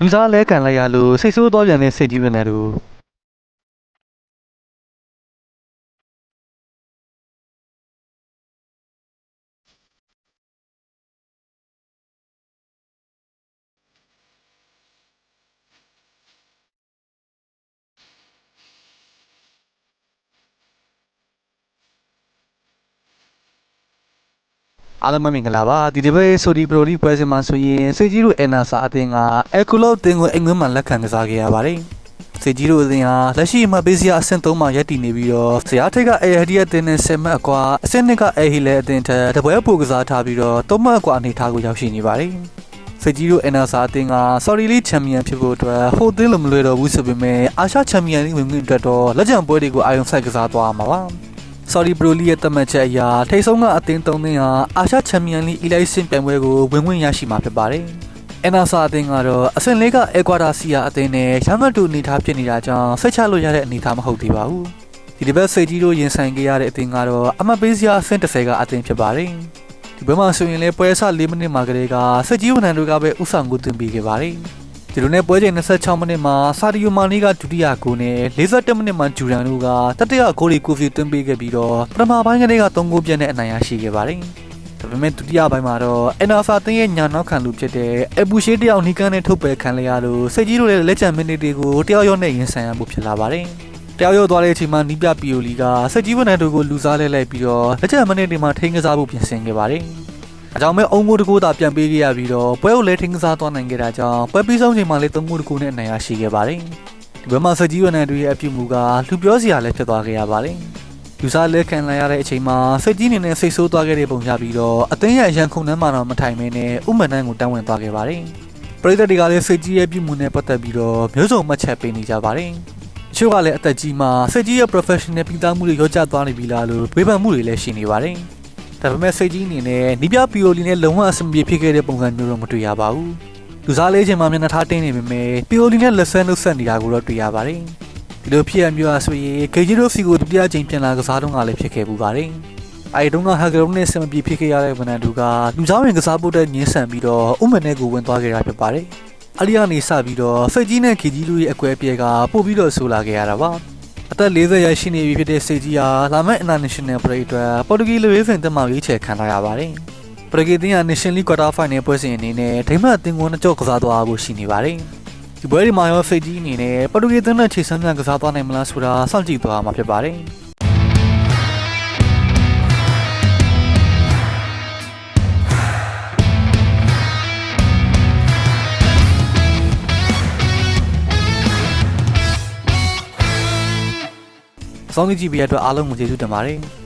လူစားလဲကန်လိုက်ရလို့စိတ်ဆိုးသွားပြန်တဲ့စိတ်ကြီးပဲနဲ့တူ အားလုံးပဲမင်္ဂလာပါဒီဒီပဲဆိုဒီပရိုဒီပွဲစဉ်မှာဆိုရင်စေကြီးတို့အန်နာစာအသင်းကအကူလော့တင်ကိုအိမ်ငွေးမှာလက်ခံကစားခဲ့ရပါတယ်စေကြီးတို့အသင်းဟာလက်ရှိမှာပေးစရာအဆင့်3မှာရပ်တည်နေပြီးတော့ဆရာထိတ်ကအေဟဒီယအသင်းနဲ့10မှတ်အကွာအဆင့်2ကအေဟီလဲအသင်းထက်တပွဲပိုကစားထားပြီးတော့3မှတ်အကွာအနေထားကိုရောက်ရှိနေပါတယ်စေကြီးတို့အန်နာစာအသင်းက Sorry League Champion ဖြစ်ဖို့အတွက်ဟိုသင်းလိုမလွယ်တော့ဘူးဆိုပေမဲ့အာရှ Champion League ဝင်ခွင့်အတွက်တော့လက်ကျန်ပွဲတွေကိုအာရုံစိုက်ကစားသွားမှာပါ Sorry Pro League ရဲ့တမတ်ချက်အရထိတ်ဆုံးကအသင်း၃သင်းဟာအာရှချန်ပီယံလိ Elite ဆင့်ပြိုင်ပွဲကိုဝင်ဝင်ရရှိမှာဖြစ်ပါတယ်။ NASA အသင်းကတော့အဆင့်လေးက Ecuador စီယာအသင်းနဲ့ရမတ်တူအနေထားဖြစ်နေတာကြောင့်စိတ်ချလို့ရတဲ့အနေထားမဟုတ်သေးပါဘူး။ဒီတစ်ပတ်စိတ်ကြီးတို့ရင်ဆိုင်ခဲ့ရတဲ့အသင်းကတော့အမတ်ပေးစရာအဆင့်30ကအသင်းဖြစ်ပါတယ်။ဒီဘက်မှာဆိုရင်လည်းပွဲဆ4မိနစ်မှာကလေးကစိတ်ကြီးဝန်ထမ်းတို့ကပဲဥဆောင်ကိုသွင်းပေးခဲ့ပါတယ်။ ဒီလိုနဲ့ပွဲချိန်26မိနစ်မှာဆာဒီယိုမာနီကဒုတိယဂိုးနဲ့47မိနစ်မှာဂျူရန်တို့ကတတိယဂိုးတွေကိုဖီသွင်းပေးခဲ့ပြီးတော့ပထမပိုင်းကလေးက3ဂိုးပြတ်နဲ့အနိုင်ရရှိခဲ့ပါတယ်။ဒါပေမဲ့ဒုတိယပိုင်းမှာတော့အန်နာဆာတင်းရဲ့ညာနောက်ခံလူဖြစ်တဲ့အဘူရှေးတယောက်နီကန်နဲ့ထုတ်ပယ်ခံလိုက်ရလို့စိတ်ကြီးတို့ရဲ့လက်ချံမိနစ်တွေကိုတယောက်ရောနဲ့ရင်ဆိုင်ရမှုဖြစ်လာပါတယ်။တယောက်ရောသွားတဲ့အချိန်မှာနီးပြပီယိုလီကစိတ်ကြီးဝန်ထမ်းတို့ကိုလူစားလဲလိုက်ပြီးတော့လက်ချံမိနစ်တွေမှာထိန်းကစားဖို့ပြင်ဆင်ခဲ့ပါတယ်။ အကြောင်းမဲ့အုံမိုးတကူတာပြန်ပေးခဲ့ရပြီးတော့ပွဲကိုလည်းထင်းကစားသွားနိုင်ခဲ့တာကြောင့်ပွဲပြီးဆုံးချိန်မှာလည်းသုံးမိုးတကူနဲ့အနိုင်ရရှိခဲ့ပါတယ်။ဒီဘက်မှာစကြီးဝနန်တို့ရဲ့အပြုတ်မှုကလူပြောစရာလည်းဖြစ်သွားခဲ့ရပါတယ်။လူစားလက်ခံလိုက်ရတဲ့အချိန်မှာစိတ်ကြီးနေနဲ့စိတ်ဆိုးသွားခဲ့တဲ့ပုံရပြီးတော့အသင်းရဲ့အရန်ခုန်နှမ်းမှာတော့မထိုင်မင်းနဲ့ဥမ္မန်နန်းကိုတန်းဝင်သွားခဲ့ပါတယ်။ပရိသတ်တွေကလည်းစိတ်ကြီးရဲ့ပြုတ်မှုနဲ့ပတ်သက်ပြီးတော့မျိုးစုံမှတ်ချက်ပေးနေကြပါတယ်။ချို့ကလည်းအသက်ကြီးမှစိတ်ကြီးရဲ့ professional ပြီးသားမှုတွေရောကျသွားနေပြီလားလို့ဝေဖန်မှုတွေလည်းရှိနေပါတယ်။ ဒါပေမဲ့စိတ်ကြီးအနေနဲ့နီးပြပီယိုလီနဲ့လုံးဝအဆင်ပြေဖြစ်ခဲ့တဲ့ပုံစံမျိုးတော့မတွေ့ရပါဘူး။လူစားလေးချိန်မှာမျက်နှာထားတင်းနေပေမဲ့ပီယိုလီနဲ့လက်ဆန်းနှုတ်ဆက်နေတာကိုတော့တွေ့ရပါတယ်။ဒီလိုဖြစ်ရမျိုးအားဆိုရင်ဂေဂျီရိုစီကိုဒုတိယချိန်ပြန်လာကစားတော့ကလည်းဖြစ်ခဲ့ပူပါတယ်။အဲဒီတုန်းကဟာဂရုနဲ့ဆင်မပြေဖြစ်ခဲ့ရတဲ့ဝန်ထမ်းတို့ကလူစားဝင်ကစားဖို့တဲ့ညှင်းဆန်ပြီးတော့ဥမနဲ့ကိုဝင်သွားခဲ့တာဖြစ်ပါတယ်။အလီယာနေစပြီးတော့စိတ်ကြီးနဲ့ဂေဂျီလိုရဲ့အကွဲပြဲကပို့ပြီးတော့ဆိုလာခဲ့ရတာပါ။ အသက်40ရာရှိနေပြီဖြစ်တဲ့စေကြီးဟာလာမယ့် International Break အတွက်ပေါ်တူဂီလူရေးစင်တက်မှရွေးချယ်ခံထားရပါတယ်။ပေါ်တူဂီအသင်းဟာ National League Quarter Final ပွဲစဉ်အနေနဲ့ဒိမတ်အသင်းကိုနှစ်ကြော့ကစားသွားဖို့ရှိနေပါတယ်။ဒီပွဲဒီမှာရောစေကြီးအနေနဲ့ပေါ်တူဂီအသင်းနဲ့ခြေစမ်းများကစားသွားနိုင်မလားဆိုတာစောင့်ကြည့်သွားမှာဖြစ်ပါတယ်။ စောင့်ကြည့်ကြည့်ပေးရတဲ့အတွက်အားလုံးကိုကျေးဇူးတင်ပါတယ်။